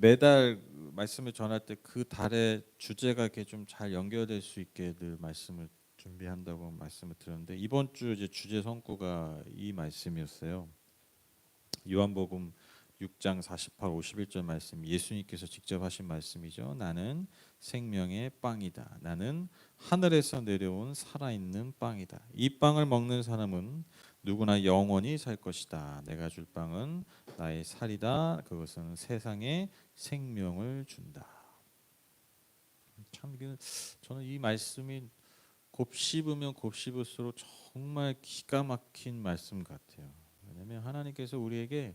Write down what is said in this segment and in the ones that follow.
매달 말씀을 전할 때 그 달의 주제가 이렇게 좀 잘 연결될 수 있게 늘 말씀을 준비한다고 말씀을 드렸는데 이번 주 이제 주제 성구가 이 말씀이었어요. 요한복음 6장 48, 51절 말씀 예수님께서 직접 하신 말씀이죠. 나는 생명의 빵이다. 나는 하늘에서 내려온 살아있는 빵이다. 이 빵을 먹는 사람은 누구나 영원히 살 것이다. 내가 줄 빵은 나의 살이다. 그것은 세상에 생명을 준다. 참 저는 이 말씀이 곱씹으면 곱씹을수록 정말 기가 막힌 말씀 같아요. 왜냐하면 하나님께서 우리에게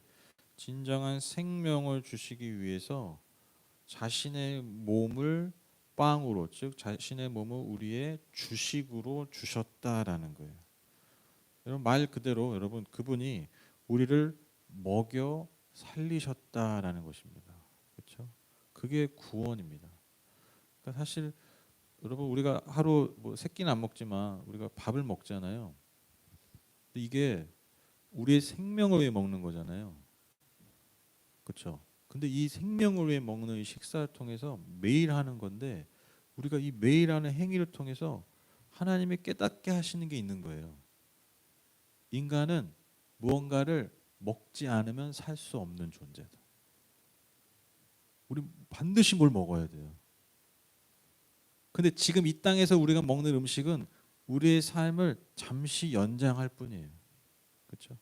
진정한 생명을 주시기 위해서 자신의 몸을 빵으로 즉 자신의 몸을 우리의 주식으로 주셨다라는 거예요. 여러분 말 그대로 여러분 그분이 우리를 먹여 살리셨다라는 것입니다. 그렇죠? 그게 구원입니다. 그러니까 사실 여러분 우리가 하루 뭐 새끼는 안 먹지만 우리가 밥을 먹잖아요. 이게 우리의 생명을 위해 먹는 거잖아요. 그렇죠? 근데 이 생명을 위해 먹는 이 식사를 통해서 매일 하는 건데 우리가 이 매일 하는 행위를 통해서 하나님이 깨닫게 하시는 게 있는 거예요. 인간은 무언가를 먹지 않으면 살 수 없는 존재다. 우리 반드시 뭘 먹어야 돼요. 근데 지금 이 땅에서 우리가 먹는 음식은 우리의 삶을 잠시 연장할 뿐이에요. 그렇죠?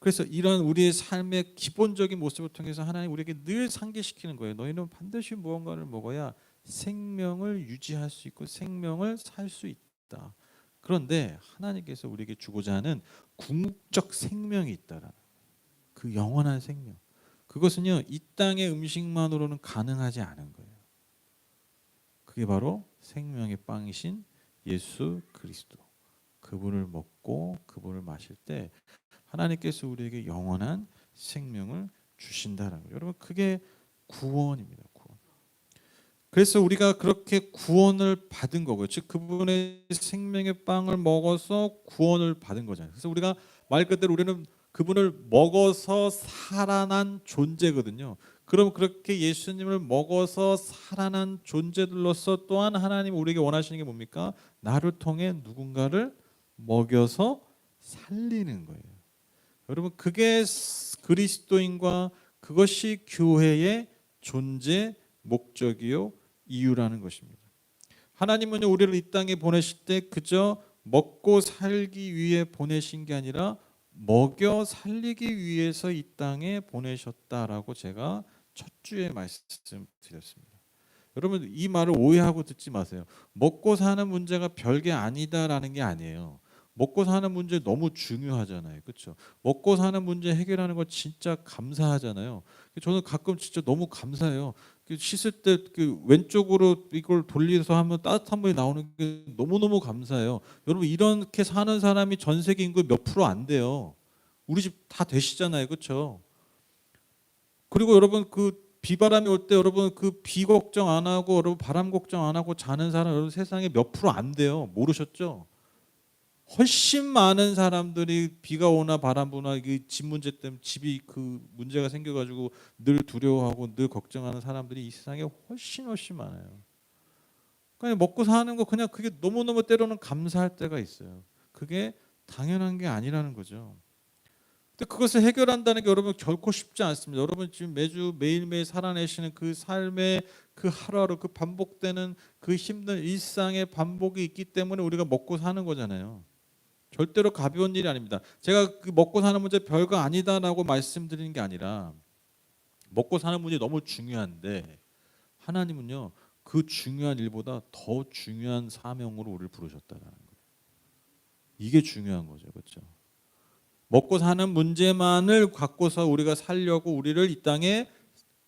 그래서 이런 우리의 삶의 기본적인 모습을 통해서 하나님 우리에게 늘 상기시키는 거예요. 너희는 반드시 무언가를 먹어야 생명을 유지할 수 있고 생명을 살 수 있다. 그런데 하나님께서 우리에게 주고자 하는 궁극적 생명이 있다라. 그 영원한 생명. 그것은요 이 땅의 음식만으로는 가능하지 않은 거예요. 그게 바로 생명의 빵이신 예수 그리스도. 그분을 먹고 그분을 마실 때 하나님께서 우리에게 영원한 생명을 주신다라는 거예요. 여러분 그게 구원입니다. 그래서 우리가 그렇게 구원을 받은 거고요. 즉 그분의 생명의 빵을 먹어서 구원을 받은 거잖아요. 그래서 우리가 말 그대로 우리는 그분을 먹어서 살아난 존재거든요. 그럼 그렇게 예수님을 먹어서 살아난 존재들로서 또한 하나님 우리에게 원하시는 게 뭡니까? 나를 통해 누군가를 먹여서 살리는 거예요. 여러분 그게 그리스도인과 그것이 교회의 존재 목적이요 이유라는 것입니다. 하나님은 우리를 이 땅에 보내실 때 그저 먹고 살기 위해 보내신 게 아니라 먹여 살리기 위해서 이 땅에 보내셨다라고 제가 첫 주에 말씀드렸습니다. 여러분 이 말을 오해하고 듣지 마세요. 먹고 사는 문제가 별게 아니다라는 게 아니에요. 먹고 사는 문제 너무 중요하잖아요. 그렇죠? 먹고 사는 문제 해결하는 거 진짜 감사하잖아요. 저는 가끔 진짜 너무 감사해요. 그 씻을 때 그 왼쪽으로 이걸 돌려서 하면 따뜻한 물이 나오는 게 너무너무 감사해요. 여러분 이렇게 사는 사람이 전 세계 인구 몇 프로 안 돼요. 우리 집 다 되시잖아요. 그렇죠? 그리고 여러분 그 비바람이 올 때 여러분 그 비 걱정 안 하고 여러분 바람 걱정 안 하고 자는 사람 여러분 세상에 몇 프로 안 돼요. 모르셨죠? 훨씬 많은 사람들이 비가 오나 바람 부나 집 문제 때문에 집이 그 문제가 생겨가지고 늘 두려워하고 늘 걱정하는 사람들이 이 세상에 훨씬 훨씬 많아요. 그냥 먹고 사는 거 그냥 그게 너무 너무 때로는 감사할 때가 있어요. 그게 당연한 게 아니라는 거죠. 근데 그것을 해결한다는 게 여러분 결코 쉽지 않습니다. 여러분 지금 매주 매일매일 살아내시는 그 삶의 그 하루하루 그 반복되는 그 힘든 일상의 반복이 있기 때문에 우리가 먹고 사는 거잖아요. 절대로 가벼운 일이 아닙니다. 제가 그 먹고 사는 문제 별거 아니다라고 말씀드리는 게 아니라 먹고 사는 문제 너무 중요한데 하나님은요 그 중요한 일보다 더 중요한 사명으로 우리를 부르셨다라는 거예요. 이게 중요한 거죠, 그렇죠? 먹고 사는 문제만을 갖고서 우리가 살려고 우리를 이 땅에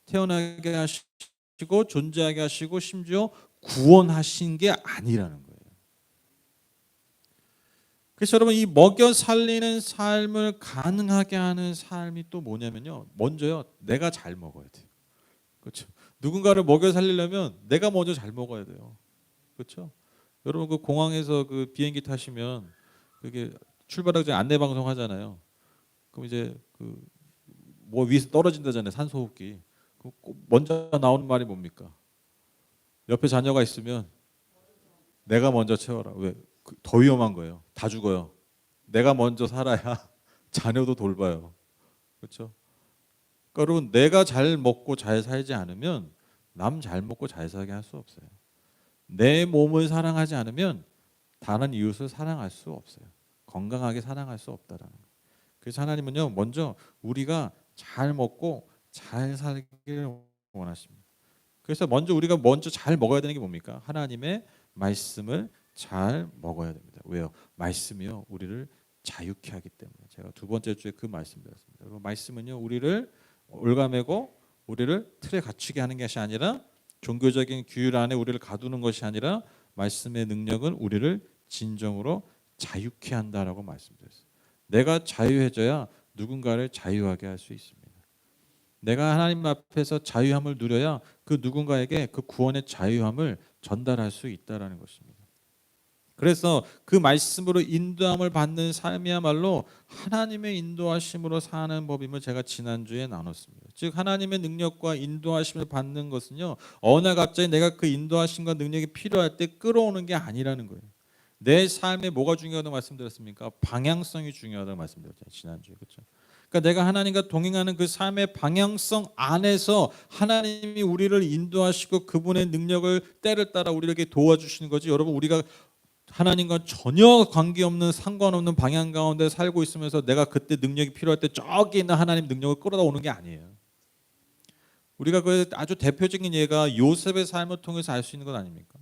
태어나게 하시고 존재하게 하시고 심지어 구원하신 게 아니라는 거예요. 그래서 여러분 이 먹여 살리는 삶을 가능하게 하는 삶이 또 뭐냐면요. 먼저요. 내가 잘 먹어야 돼요. 그렇죠? 누군가를 먹여 살리려면 내가 먼저 잘 먹어야 돼요. 그렇죠? 여러분 그 공항에서 그 비행기 타시면 그게 출발하기 전에 안내 방송 하잖아요. 그럼 이제 그 뭐 위에서 떨어진다잖아요. 산소 호흡기. 그꼭 먼저 나오는 말이 뭡니까? 옆에 자녀가 있으면 내가 먼저 채워라. 왜? 그더 위험한 거예요. 다 죽어요. 내가 먼저 살아야 자녀도 돌봐요. 그렇죠? 그러니까 여러분 내가 잘 먹고 잘 살지 않으면 남 잘 먹고 잘 살게 할 수 없어요. 내 몸을 사랑하지 않으면 다른 이웃을 사랑할 수 없어요. 건강하게 사랑할 수 없다라는 거예요. 그래서 하나님은요 먼저 우리가 잘 먹고 잘 살기를 원하십니다. 그래서 먼저 우리가 먼저 잘 먹어야 되는 게 뭡니까? 하나님의 말씀을 잘 먹어야 됩니다. 왜요? 말씀이요 우리를 자유케 하기 때문에 제가 두 번째 주에 그 말씀드렸습니다. 여러분 말씀은요 우리를 올가매고 우리를 틀에 갖추게 하는 것이 아니라 종교적인 규율 안에 우리를 가두는 것이 아니라 말씀의 능력은 우리를 진정으로 자유케 한다라고 말씀드렸어요. 내가 자유해져야 누군가를 자유하게 할 수 있습니다. 내가 하나님 앞에서 자유함을 누려야 그 누군가에게 그 구원의 자유함을 전달할 수 있다라는 것입니다. 그래서 그 말씀으로 인도함을 받는 삶이야말로 하나님의 인도하심으로 사는 법임을 제가 지난주에 나눴습니다. 즉 하나님의 능력과 인도하심을 받는 것은요. 어느 날 갑자기 내가 그 인도하심과 능력이 필요할 때 끌어오는 게 아니라는 거예요. 내 삶에 뭐가 중요하다고 말씀드렸습니까? 방향성이 중요하다고 말씀드렸잖아요. 지난주에. 그렇죠? 그러니까 내가 하나님과 동행하는 그 삶의 방향성 안에서 하나님이 우리를 인도하시고 그분의 능력을 때를 따라 우리에게 도와주시는 거지. 여러분 우리가 하나님과 전혀 관계없는 상관없는 방향 가운데 살고 있으면서 내가 그때 능력이 필요할 때 저기 있는 하나님 능력을 끌어다 오는 게 아니에요. 우리가 그 아주 대표적인 예가 요셉의 삶을 통해서 알 수 있는 것 아닙니까?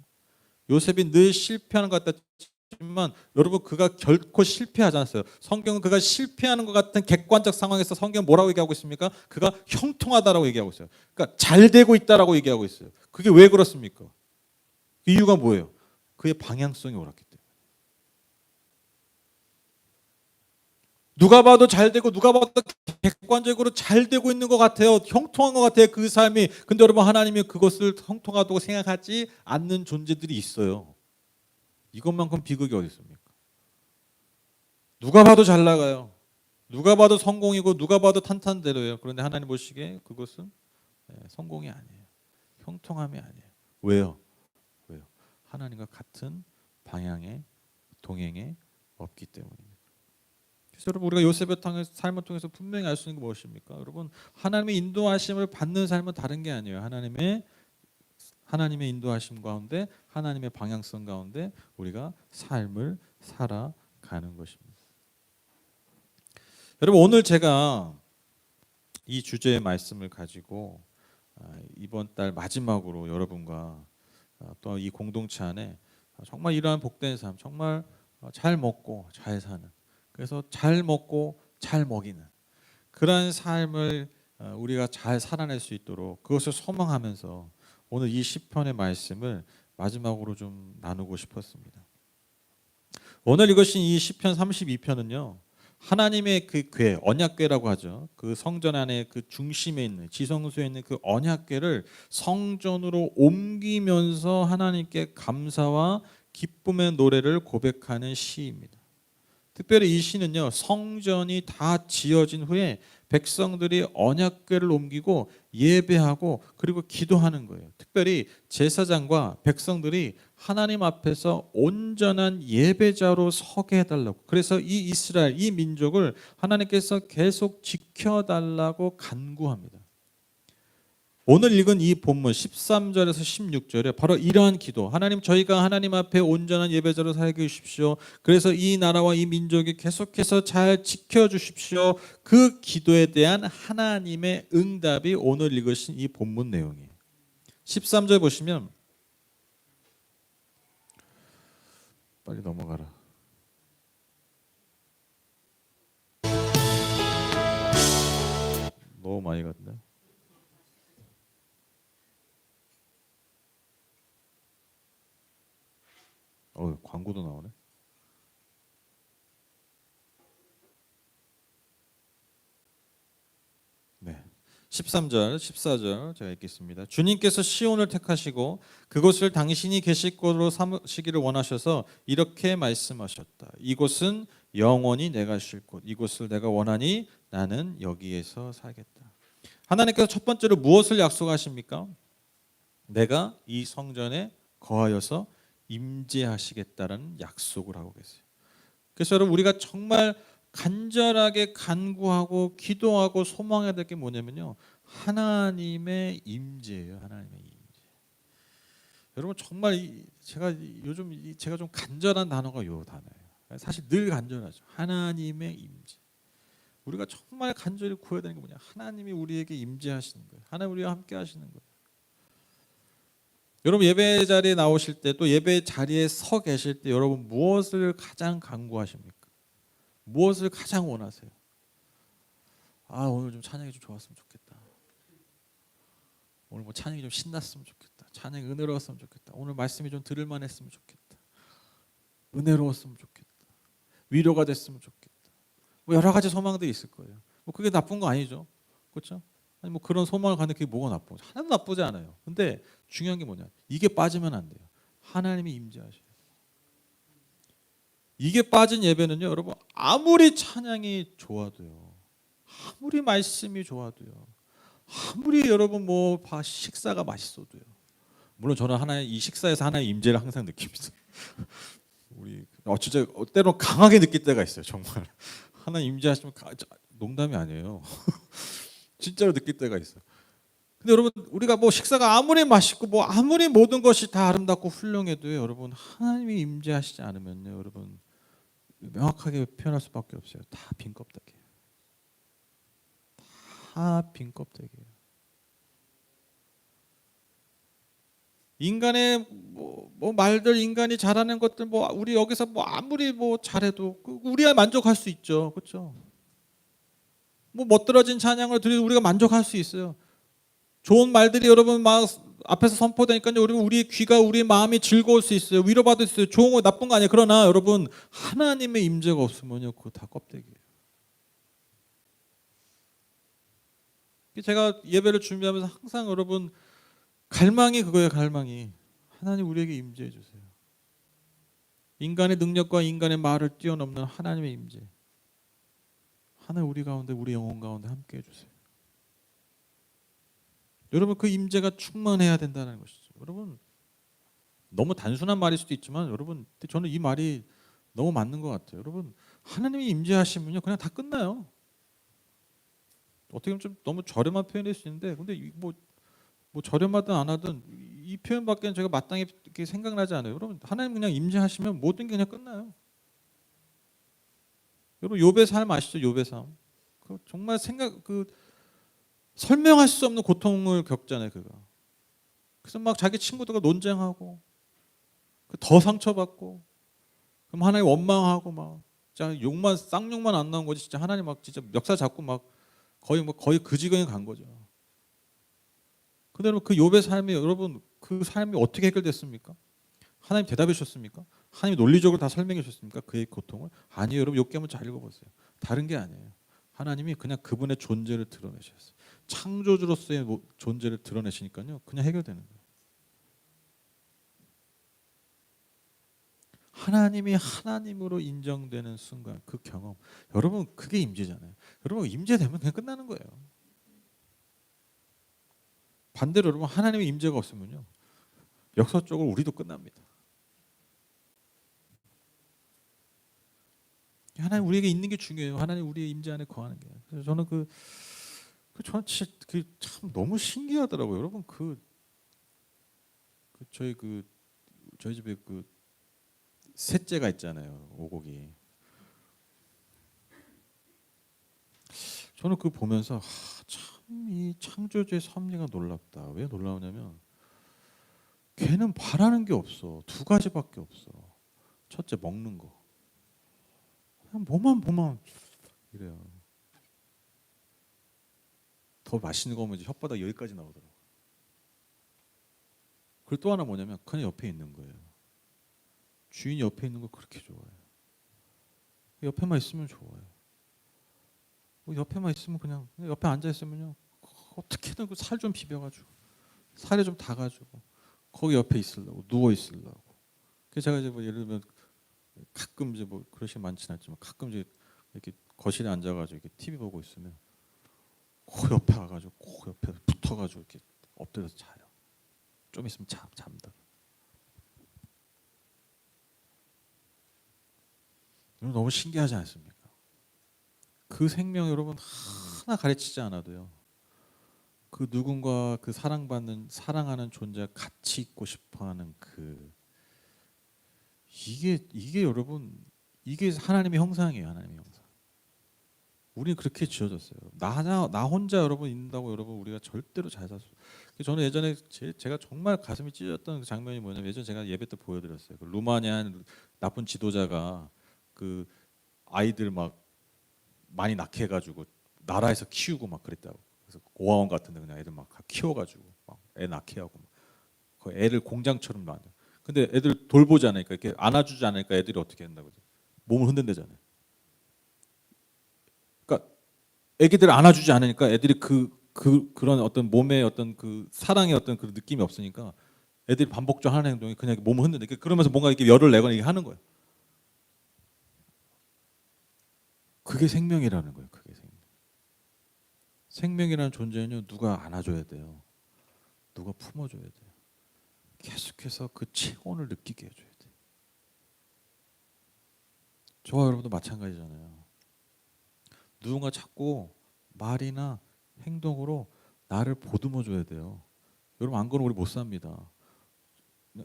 요셉이 늘 실패하는 것 같지만 여러분 그가 결코 실패하지 않았어요. 성경은 그가 실패하는 것 같은 객관적 상황에서 성경 뭐라고 얘기하고 있습니까? 그가 형통하다라고 얘기하고 있어요. 그러니까 잘 되고 있다라고 얘기하고 있어요. 그게 왜 그렇습니까? 그 이유가 뭐예요? 그의 방향성이 옳았기 때문에. 누가 봐도 잘 되고 누가 봐도 객관적으로 잘 되고 있는 것 같아요. 형통한 것 같아요. 그 삶이. 근데 여러분 하나님이 그것을 형통하다고 생각하지 않는 존재들이 있어요. 이것만큼 비극이 어디 있습니까? 누가 봐도 잘 나가요. 누가 봐도 성공이고 누가 봐도 탄탄대로예요. 그런데 하나님 보시기에 그것은 예, 성공이 아니에요. 형통함이 아니에요. 왜요? 하나님과 같은 방향의 동행에 없기 때문입니다. 그래서 여러분 우리가 요셉의 삶을 통해서 분명히 알 수 있는 게 무엇입니까? 여러분 하나님의 인도하심을 받는 삶은 다른 게 아니에요. 하나님의 하나님의 인도하심 가운데 하나님의 방향성 가운데 우리가 삶을 살아가는 것입니다. 여러분 오늘 제가 이 주제의 말씀을 가지고 아, 이번 달 마지막으로 여러분과 아, 또 이 공동체 안에 정말 이러한 복된 삶, 정말 어, 잘 먹고 잘 사는 그래서 잘 먹고 잘 먹이는 그러한 삶을 어, 우리가 잘 살아낼 수 있도록 그것을 소망하면서 오늘 이 시편의 말씀을 마지막으로 좀 나누고 싶었습니다. 오늘 읽으신 이 시편 32편은요. 하나님의 그 궤, 언약궤라고 하죠. 그 성전 안에 그 중심에 있는 지성소에 있는 그 언약궤를 성전으로 옮기면서 하나님께 감사와 기쁨의 노래를 고백하는 시입니다. 특별히 이 시는요 성전이 다 지어진 후에 백성들이 언약궤를 옮기고 예배하고 그리고 기도하는 거예요. 특별히 제사장과 백성들이 하나님 앞에서 온전한 예배자로 서게 해달라고. 그래서 이 이스라엘 이 민족을 하나님께서 계속 지켜달라고 간구합니다. 오늘 읽은 이 본문 13절에서 16절에 바로 이러한 기도. 하나님 저희가 하나님 앞에 온전한 예배자로 살게 해주십시오. 그래서 이 나라와 이 민족이 계속해서 잘 지켜 주십시오. 그 기도에 대한 하나님의 응답이 오늘 읽으신 이 본문 내용이에요. 13절 보시면 빨리 넘어가라. 너무 많이 갔네. 어, 광고도 나오네. 네. 13절, 14절 제가 읽겠습니다. 주님께서 시온을 택하시고 그곳을 당신이 계실 곳으로 삼으시기를 원하셔서 이렇게 말씀하셨다. 이곳은 영원히 내가 쉴 곳 이곳을 내가 원하니 나는 여기에서 살겠다. 하나님께서 첫 번째로 무엇을 약속하십니까? 내가 이 성전에 거하여서 임재하시겠다라는 약속을 하고 계세요. 그래서 여러분 우리가 정말 간절하게 간구하고 기도하고 소망해야 될 게 뭐냐면요. 하나님의 임재예요. 하나님의 임재. 여러분 정말 이- 제가 이- 요즘 이- 제가 좀 간절한 단어가 요 단어예요. 사실 늘 간절하죠. 하나님의 임재. 우리가 정말 간절히 구해야 되는 게 뭐냐? 하나님이 우리에게 임재하시는 거예요. 하나님 우리와 함께 하시는 거예요. 여러분 예배 자리에 나오실 때 또 예배 자리에 서 계실 때 여러분 무엇을 가장 간구하십니까? 무엇을 가장 원하세요? 아 오늘 좀 찬양이 좀 좋았으면 좋겠다. 오늘 뭐 찬양이 좀 신났으면 좋겠다. 찬양이 은혜로웠으면 좋겠다. 오늘 말씀이 좀 들을만했으면 좋겠다. 은혜로웠으면 좋겠다. 위로가 됐으면 좋겠다. 뭐 여러 가지 소망들이 있을 거예요. 뭐 그게 나쁜 거 아니죠, 그렇죠? 아니 뭐 그런 소망을 갖는 게 뭐가 나쁜? 하나도 나쁘지 않아요. 근데 중요한 게 뭐냐? 이게 빠지면 안 돼요. 하나님이 임재하셔요. 이게 빠진 예배는요, 여러분 아무리 찬양이 좋아도요, 아무리 말씀이 좋아도요, 아무리 여러분 뭐 바- 식사가 맛있어도요. 물론 저는 하나의 이 식사에서 하나의 임재를 항상 느낍니다. 우리 어 진짜 때로 강하게 느낄 때가 있어요, 정말. 하나님 임재하시면 가- 저- 농담이 아니에요. 진짜로 느낄 때가 있어요. 근데 여러분 우리가 뭐 식사가 아무리 맛있고 뭐 아무리 모든 것이 다 아름답고 훌륭해도요, 여러분 하나님이 임재하시지 않으면요, 여러분 명확하게 표현할 수밖에 없어요. 다 빈 껍데기예요. 다 빈 껍데기예요. 인간의 뭐, 뭐 말들 인간이 잘하는 것들 뭐 우리 여기서 뭐 아무리 뭐 잘해도 그 우리야 만족할 수 있죠 그렇죠 뭐 멋들어진 찬양을 드리고 우리가 만족할 수 있어요 좋은 말들이 여러분 막 앞에서 선포되니까요 우리 우리 귀가 우리 마음이 즐거울 수 있어요 위로받을 수 있어요 좋은 거 나쁜 거 아니에요 그러나 여러분 하나님의 임재가 없으면요 그거 다 껍데기예요 제가 예배를 준비하면서 항상 여러분 갈망이 그거예요, 갈망이. 하나님 우리에게 임재해 주세요. 인간의 능력과 인간의 말을 뛰어넘는 하나님의 임재. 하나님 우리 가운데 우리 영혼 가운데 함께 해 주세요. 여러분 그 임재가 충만해야 된다는 것이죠. 여러분 너무 단순한 말일 수도 있지만 여러분 저는 이 말이 너무 맞는 것 같아요. 여러분 하나님이 임재하시면요 그냥 다 끝나요. 어떻게 보면 좀 너무 저렴한 표현일 수 있는데 근데 이뭐뭐 저렴하든 안 하든 이 표현밖에 제가 마땅히 생각나지 않아요. 여러분 하나님 그냥 임재하시면 모든 게 그냥 끝나요. 여러분 욥의 삶 아시죠? 욥의 삶. 그 정말 생각 그 설명할 수 없는 고통을 겪잖아요, 그가. 그래서 막 자기 친구들과 논쟁하고 그더 상처받고 그럼 하나님 원망하고 막 진짜 욕만 쌍욕만 안 나온 거지 진짜 하나님 막 진짜 멱살 잡고 막 거의 뭐 거의 그 지경에 간 거죠. 근데 여러분 그 욥의 삶이 여러분 그 삶이 어떻게 해결됐습니까? 하나님 대답해 주셨습니까? 하나님 논리적으로 다 설명해 주셨습니까? 그의 고통을? 아니요, 여러분 욥기 한번 잘 읽어보세요. 다른 게 아니에요. 하나님이 그냥 그분의 존재를 드러내셨어요. 창조주로서의 뭐- 존재를 드러내시니까요, 그냥 해결되는 거예요. 하나님이 하나님으로 인정되는 순간 그 경험, 여러분 그게 임재잖아요. 여러분 임재되면 그냥 끝나는 거예요. 반대로 여러분 하나님의 임재가 없으면요 역사적으로 우리도 끝납니다. 하나님 우리에게 있는 게 중요해요. 하나님 우리의 임재 안에 거하는 게. 그래서 저는 그, 그 저는 진짜 그참 너무 신기하더라고요. 여러분 그, 그 저희 그 저희 집에 그 셋째가 있잖아요. 오곡이. 저는 그 보면서 참 이 창조주의 섭리가 놀랍다. 왜 놀라우냐면 걔는 바라는 게 없어. 두 가지밖에 없어. 첫째 먹는 거. 그냥 뭐만 보면 이래요. 더 맛있는 거 보면 혓바닥 여기까지 나오더라고. 그리고 또 하나 뭐냐면 그냥 옆에 있는 거예요. 주인이 옆에 있는 거 그렇게 좋아해요. 옆에만 있으면 좋아요. 뭐 옆에만 있으면 그냥 옆에 앉아 있으면요 어떻게든 그 살 좀 비벼가지고 살에 좀 닿아가지고 거기 옆에 있으려고 누워 있으려고. 그래서 제가 이제 뭐 예를 들면 가끔 이제 뭐 그러시 많지는 않지만 가끔 이제 이렇게 거실에 앉아가지고 이렇게 TV 보고 있으면 코 옆에 와가지고 코 옆에 붙어가지고 이렇게 엎드려서 자요. 좀 있으면 잠. 이거 너무 신기하지 않습니까? 그 생명 여러분 하나 가르치지 않아도요. 그 누군가 그 사랑받는 사랑하는 존재 같이 있고 싶어하는 그 이게 이게 여러분 이게 하나님의 형상이에요 하나님의 형상. 우리는 그렇게 지어졌어요. 나, 나, 나 혼자 여러분 있는다고 여러분 우리가 절대로 잘 살 수. 저는 예전에 제, 제가 정말 가슴이 찢어졌던 그 장면이 뭐냐면 예전 제가 예배 때 보여드렸어요. 그 루마니아 나쁜 지도자가 그 아이들 막 많이 낳게 해가지고 나라에서 키우고 막 그랬다고. 그래서 고아원 같은데 그냥 애들 막 키워가지고 막애 낳게 하고 막. 그 애를 공장처럼 만들. 근데 애들 돌보지 않으니까 이렇게 안아주지 않으니까 애들이 어떻게 한다고 몸을 흔든대잖아요. 그러니까 애기들 안아주지 않으니까 애들이 그, 그 그런 어떤 몸의 어떤 그 사랑의 어떤 그 느낌이 없으니까 애들이 반복적으로 하는 행동이 그냥 몸을 흔든다. 그러면서 뭔가 이렇게 열을 내거나 이게 하는 거예요. 그게 생명이라는 거예요. 그게 생명. 생명이라는 존재는요 누가 안아줘야 돼요. 누가 품어줘야 돼요. 계속해서 그 체온을 느끼게 해줘야 돼요. 저와 여러분도 마찬가지잖아요. 누군가 자꾸 말이나 행동으로 나를 보듬어 줘야 돼요. 여러분 안 그러면 우리 못 삽니다.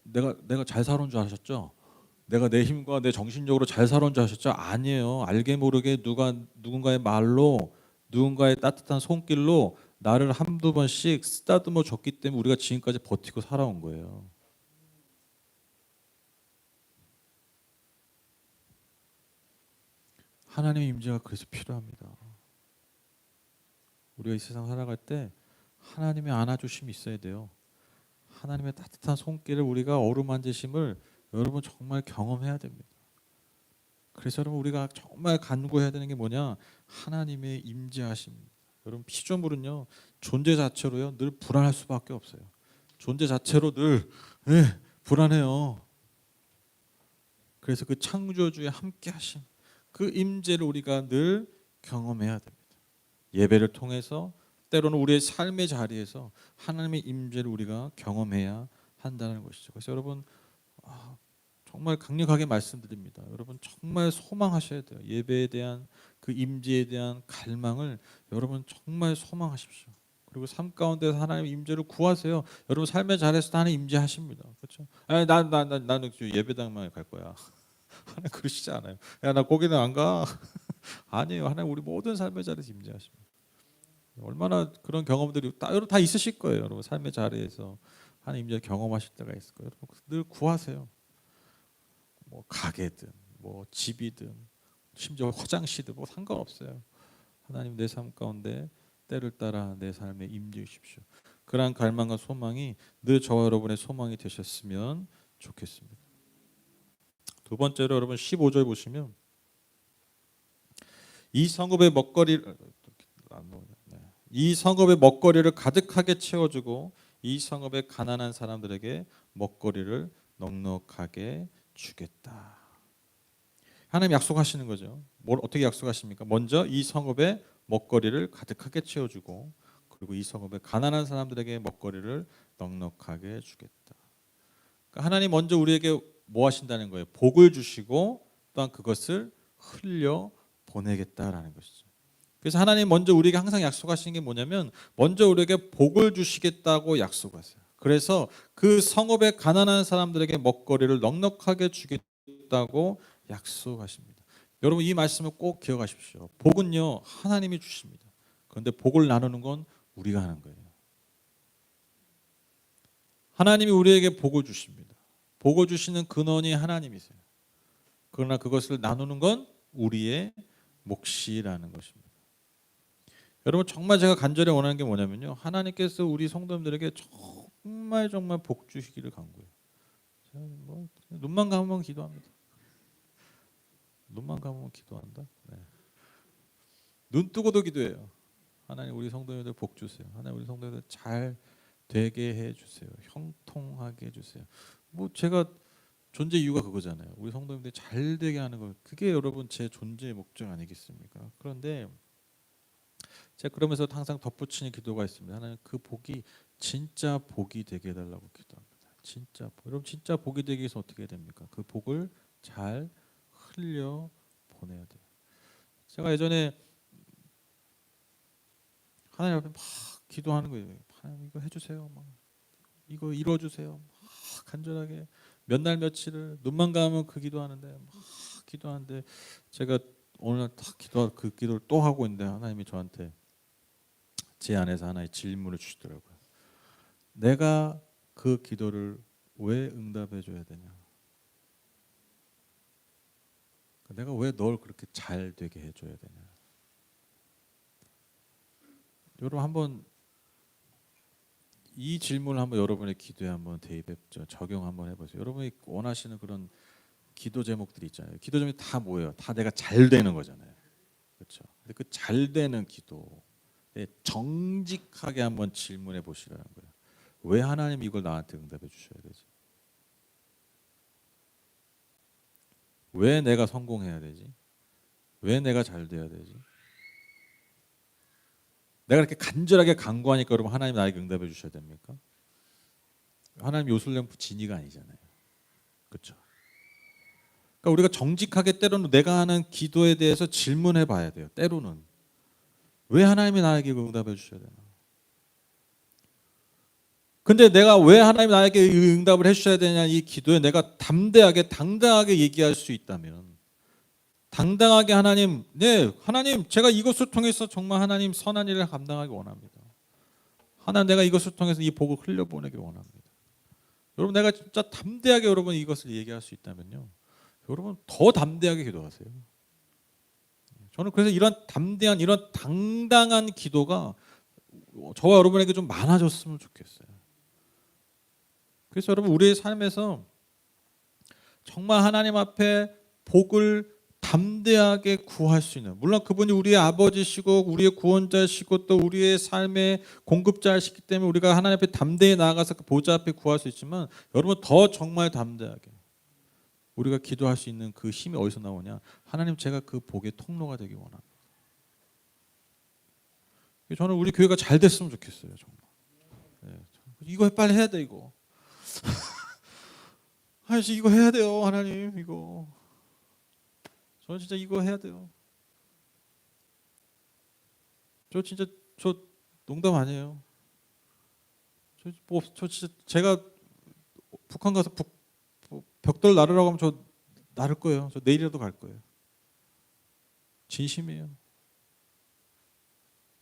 내가 내가 잘 살아온 줄 아셨죠? 내가 내 힘과 내 정신력으로 잘 살아온 줄 아셨죠? 아니에요. 알게 모르게 누가 누군가의 말로 누군가의 따뜻한 손길로 나를 한두 번씩 쓰다듬어 줬기 때문에 우리가 지금까지 버티고 살아온 거예요. 하나님의 임재가 그래서 필요합니다. 우리가 이 세상 살아갈 때 하나님의 안아주심이 있어야 돼요. 하나님의 따뜻한 손길을 우리가 어루만지심을 여러분 정말 경험해야 됩니다. 그래서 여러분 우리가 정말 간구해야 되는 게 뭐냐? 하나님의 임재하심. 여러분 피조물은요 존재 자체로요 늘 불안할 수밖에 없어요. 존재 자체로 늘 예, 불안해요. 그래서 그 창조주의 함께하심, 그 임재를 우리가 늘 경험해야 됩니다. 예배를 통해서 때로는 우리의 삶의 자리에서 하나님의 임재를 우리가 경험해야 한다는 것이죠. 그래서 여러분 아, 정말 강력하게 말씀드립니다. 여러분 정말 소망하셔야 돼요. 예배에 대한 그 임재에 대한 갈망을 여러분 정말 소망하십시오. 그리고 삶 가운데서 하나님의 임재를 구하세요. 여러분 삶의 자리에서 하나님 임재하십니다. 그렇죠? 난난 나는 예배당만 갈 거야. 하나님 그러시지 않아요. 야 나 거기는 안 가. 아니에요. 하나님 우리 모든 삶의 자리에서 임재하십니다. 얼마나 그런 경험들이 다 여러분 다 있으실 거예요. 여러분 삶의 자리에서 하나님 임재 경험하실 때가 있을 거예요. 여러분 늘 구하세요. 뭐 가게든 뭐 집이든 심지어 화장실도 뭐 상관없어요. 하나님 내 삶 가운데 때를 따라 내 삶에 임재 주십시오. 그러한 갈망과 소망이 늘 저와 여러분의 소망이 되셨으면 좋겠습니다. 두 번째로 여러분 15절 보시면 이 성읍의 먹거리 이 성읍의 먹거리를 가득하게 채워주고 이 성읍의 가난한 사람들에게 먹거리를 넉넉하게 주겠다. 하나님 약속하시는 거죠. 뭘 어떻게 약속하십니까? 먼저 이 성읍의 먹거리를 가득하게 채워주고 그리고 이 성읍의 가난한 사람들에게 먹거리를 넉넉하게 주겠다. 그러니까 하나님 먼저 우리에게 뭐 하신다는 거예요? 복을 주시고 또한 그것을 흘려 보내겠다라는 것이죠. 그래서 하나님 먼저 우리에게 항상 약속하시는 게 뭐냐면 먼저 우리에게 복을 주시겠다고 약속하세요. 그래서 그 성읍의 가난한 사람들에게 먹거리를 넉넉하게 주겠다고 약속하십니다. 여러분 이 말씀을 꼭 기억하십시오. 복은요 하나님이 주십니다. 그런데 복을 나누는 건 우리가 하는 거예요. 하나님이 우리에게 복을 주십니다. 복을 주시는 근원이 하나님이세요. 그러나 그것을 나누는 건 우리의 몫이라는 것입니다. 여러분 정말 제가 간절히 원하는 게 뭐냐면요. 하나님께서 우리 성도님들에게 정말 정말 복 주시기를 간구해요. 뭐 눈만 감으면 기도합니다. 눈만 감으면 기도한다. 네. 눈 뜨고도 기도해요. 하나님 우리 성도님들 복 주세요. 하나님 우리 성도님들 잘 되게 해 주세요. 형통하게 해 주세요. 뭐 제가 존재 이유가 그거잖아요. 우리 성도님들이 잘 되게 하는 거 그게 여러분 제 존재의 목적 아니겠습니까? 그런데 제가 그러면서 항상 덧붙이는 기도가 있습니다. 하나님 그 복이 진짜 복이 되게 해달라고 기도합니다. 진짜 복. 여러분 진짜 복이 되기 위해서 어떻게 해야 됩니까? 그 복을 잘 흘려 보내야 돼요. 제가 예전에 하나님 앞에 막 기도하는 거예요. 하나님 이거 해주세요. 막 이거 이뤄주세요. 막 간절하게 몇 날 며칠을 눈만 감으면 그 기도하는데 막 기도하는데 제가 오늘 딱 기도 그 기도를 또 하고 있는데 하나님이 저한테 제 안에서 하나의 질문을 주시더라고요. 내가 그 기도를 왜 응답해 줘야 되냐? 내가 왜 널 그렇게 잘 되게 해 줘야 되냐? 여러분 한번 이 질문을 한번 여러분의 기도에 한번 대입해 저 적용 한번 해보세요. 여러분이 원하시는 그런 기도 제목들이 있잖아요. 기도 제목이 다 뭐예요? 다 내가 잘 되는 거잖아요. 그렇죠? 근데 그 잘 되는 기도에 정직하게 한번 질문해 보시라는 거예요. 왜 하나님 이걸 나한테 응답해 주셔야 되지? 왜 내가 성공해야 되지? 왜 내가 잘 돼야 되지? 내가 이렇게 간절하게 간구하니까 여러분 하나님 나에게 응답해 주셔야 됩니까? 하나님 요술램프 진이가 아니잖아요. 그렇죠? 그러니까 우리가 정직하게 때로는 내가 하는 기도에 대해서 질문해 봐야 돼요. 때로는 왜 하나님이 나에게 응답해 주셔야 되나? 근데 내가 왜 하나님 나에게 이 응답을 해 주셔야 되냐 이 기도에 내가 담대하게 당당하게 얘기할 수 있다면 당당하게 하나님 네 하나님 제가 이것을 통해서 정말 하나님 선한 일을 감당하기 원합니다. 하나님 내가 이것을 통해서 이 복을 흘려보내기 원합니다. 여러분 내가 진짜 담대하게 여러분 이것을 얘기할 수 있다면요. 여러분 더 담대하게 기도하세요. 저는 그래서 이런 담대한 이런 당당한 기도가 저와 여러분에게 좀 많아졌으면 좋겠어요. 그래서 여러분 우리의 삶에서 정말 하나님 앞에 복을 담대하게 구할 수 있는 물론 그분이 우리의 아버지시고 우리의 구원자시고 또 우리의 삶의 공급자시기 때문에 우리가 하나님 앞에 담대히 나아가서 그 보좌 앞에 구할 수 있지만 여러분 더 정말 담대하게 우리가 기도할 수 있는 그 힘이 어디서 나오냐? 하나님 제가 그 복의 통로가 되기 원합니다. 저는 우리 교회가 잘 됐으면 좋겠어요 정말. 네, 이거 빨리 해야 돼 이거. 아저씨 이거 해야 돼요 하나님 이거 저는 진짜 이거 해야 돼요. 저 진짜 저 농담 아니에요. 저, 뭐, 저 진짜 제가 북한 가서 북, 뭐 벽돌 나르라고 하면 저 나를 거예요. 저 내일이라도 갈 거예요. 진심이에요.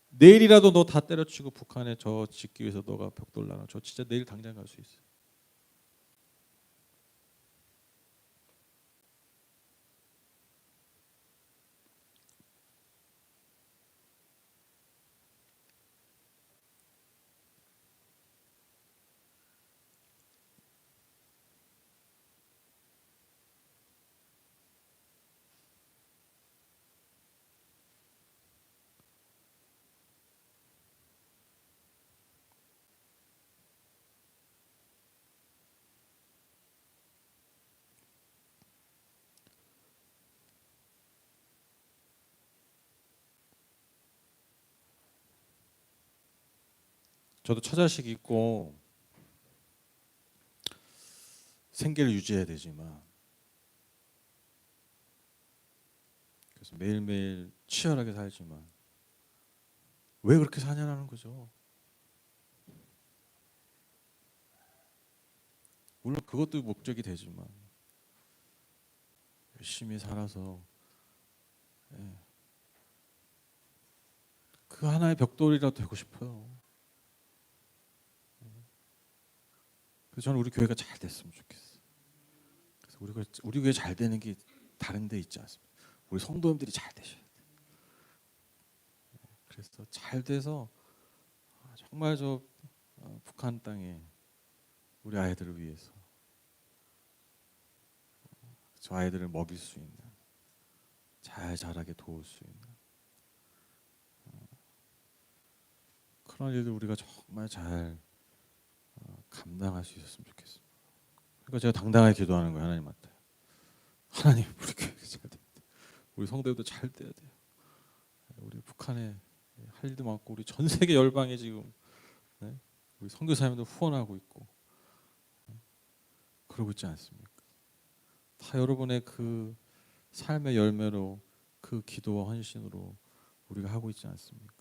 내일이라도 너 다 때려치고 북한에 저 짓기 위해서 너가 벽돌 나라 저 진짜 내일 당장 갈 수 있어요 저도 처자식 있고 생계를 유지해야 되지만 그래서 매일매일 치열하게 살지만 왜 그렇게 사냐라는 거죠. 물론 그것도 목적이 되지만 열심히 살아서 예. 그 하나의 벽돌이라도 되고 싶어요. 그래서 저는 우리 교회가 잘 됐으면 좋겠어요. 그래서 우리가 우리 교회 잘 되는 게 다른 데 있지 않습니다. 우리 성도님들이 잘 되셔야 돼요. 그래서 잘 돼서 정말 저 어, 북한 땅에 우리 아이들을 위해서 저 아이들을 먹일 수 있는 잘 자라게 도울 수 있는 어, 그런 일들 우리가 정말 잘 어, 감당할 수 있었으면 좋겠습니다. 그러니까 제가 당당하게 기도하는 거예요 하나님한테. 하나님 우리 교회가 잘 돼야 돼. 우리 성도들도 잘 돼야 돼요. 우리 북한에 할 일도 많고 우리 전 세계 열방에 지금 네? 우리 선교사님들 후원하고 있고 네? 그러고 있지 않습니까? 다 여러분의 그 삶의 열매로 그 기도와 헌신으로 우리가 하고 있지 않습니까?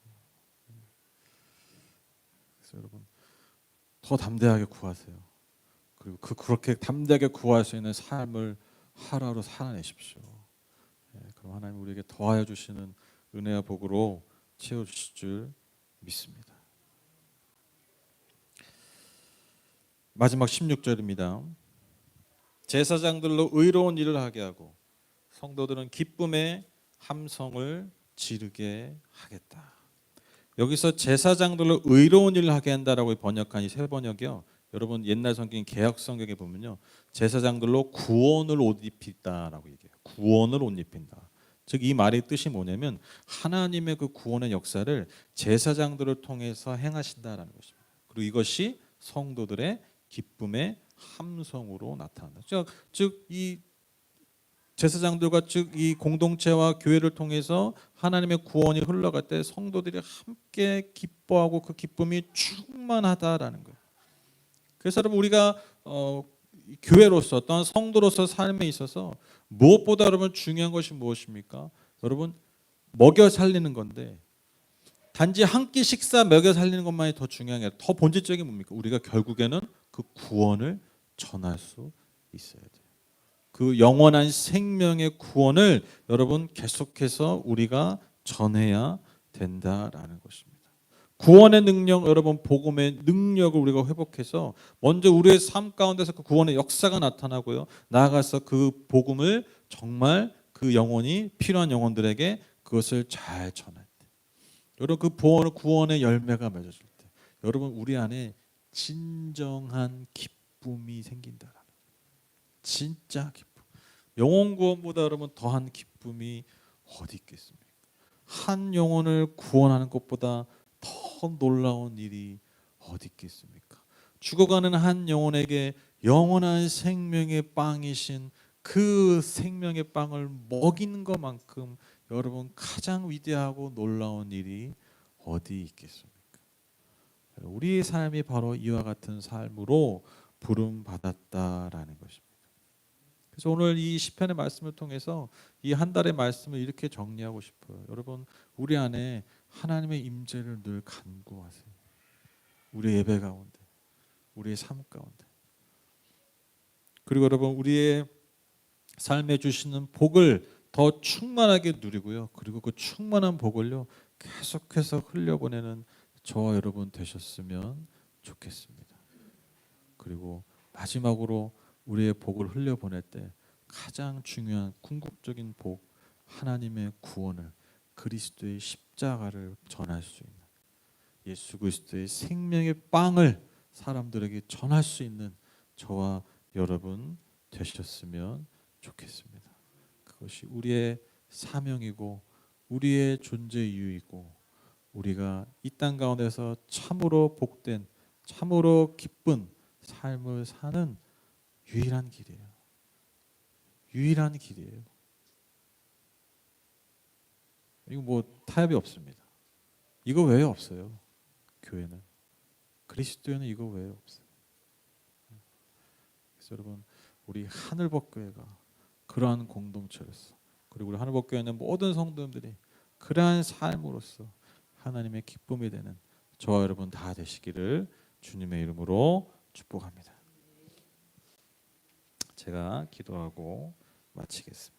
그래서 여러분 더 담대하게 구하세요. 그리고 그 그렇게 담대하게 구할 수 있는 삶을 하루하루 살아내십시오. 예, 그럼 하나님 우리에게 더하여 주시는 은혜와 복으로 채워 주실 줄 믿습니다. 마지막 16절입니다. 제사장들로 의로운 일을 하게 하고 성도들은 기쁨의 함성을 지르게 하겠다. 여기서 제사장들로 의로운 일을 하게 한다라고 번역한 이 세 번역이요. 여러분 옛날 성경 개혁 성경에 보면요. 제사장들로 구원을 옷 입힌다라고 얘기해요. 구원을 옷 입힌다. 즉 이 말의 뜻이 뭐냐면 하나님의 그 구원의 역사를 제사장들을 통해서 행하신다라는 것입니다. 그리고 이것이 성도들의 기쁨의 함성으로 나타난다. 즉이 제사장들과 즉 이 공동체와 교회를 통해서 하나님의 구원이 흘러갈 때 성도들이 함께 기뻐하고 그 기쁨이 충만하다라는 거예요. 그래서 여러분 우리가 어, 교회로서 또한 성도로서 삶에 있어서 무엇보다 여러분 중요한 것이 무엇입니까? 여러분 먹여 살리는 건데 단지 한 끼 식사 먹여 살리는 것만이 더 중요한 게 더 본질적인 뭡니까? 우리가 결국에는 그 구원을 전할 수 있어야 돼요. 그 영원한 생명의 구원을 여러분 계속해서 우리가 전해야 된다라는 것입니다. 구원의 능력 여러분 복음의 능력을 우리가 회복해서 먼저 우리의 삶 가운데서 그 구원의 역사가 나타나고요. 나아가서 그 복음을 정말 그 영혼이 필요한 영혼들에게 그것을 잘 전할 때. 여러분 그 구원, 구원의 열매가 맺어질 때. 여러분 우리 안에 진정한 기쁨이 생긴다라는 진짜 기쁨. 영혼 구원보다 여러분 더한 기쁨이 어디 있겠습니까? 한 영혼을 구원하는 것보다 더 놀라운 일이 어디 있겠습니까? 죽어가는 한 영혼에게 영원한 생명의 빵이신 그 생명의 빵을 먹이는 것만큼 여러분 가장 위대하고 놀라운 일이 어디 있겠습니까? 우리의 삶이 바로 이와 같은 삶으로 부름 받았다라는 것입니다. 그래서 오늘 이 시편의 말씀을 통해서 이 한 달의 말씀을 이렇게 정리하고 싶어요. 여러분 우리 안에 하나님의 임재를 늘 간구하세요. 우리 예배 가운데, 우리의 삶 가운데. 그리고 여러분 우리의 삶에 주시는 복을 더 충만하게 누리고요. 그리고 그 충만한 복을요 계속해서 흘려보내는 저와 여러분 되셨으면 좋겠습니다. 그리고 마지막으로 우리의 복을 흘려보낼 때 가장 중요한 궁극적인 복 하나님의 구원을 그리스도의 십자가를 전할 수 있는 예수 그리스도의 생명의 빵을 사람들에게 전할 수 있는 저와 여러분 되셨으면 좋겠습니다. 그것이 우리의 사명이고 우리의 존재 이유이고 우리가 이 땅 가운데서 참으로 복된 참으로 기쁜 삶을 사는 유일한 길이에요. 유일한 길이에요. 이거 뭐 타협이 없습니다. 이거 외에 없어요. 교회는 그리스도에는 이거 외에 없어요. 그래서 여러분 우리 하늘법교회가 그러한 공동체로서 그리고 우리 하늘법교회는 모든 성도들이 그러한 삶으로서 하나님의 기쁨이 되는 저와 여러분 다 되시기를 주님의 이름으로 축복합니다. 제가 기도하고 마치겠습니다.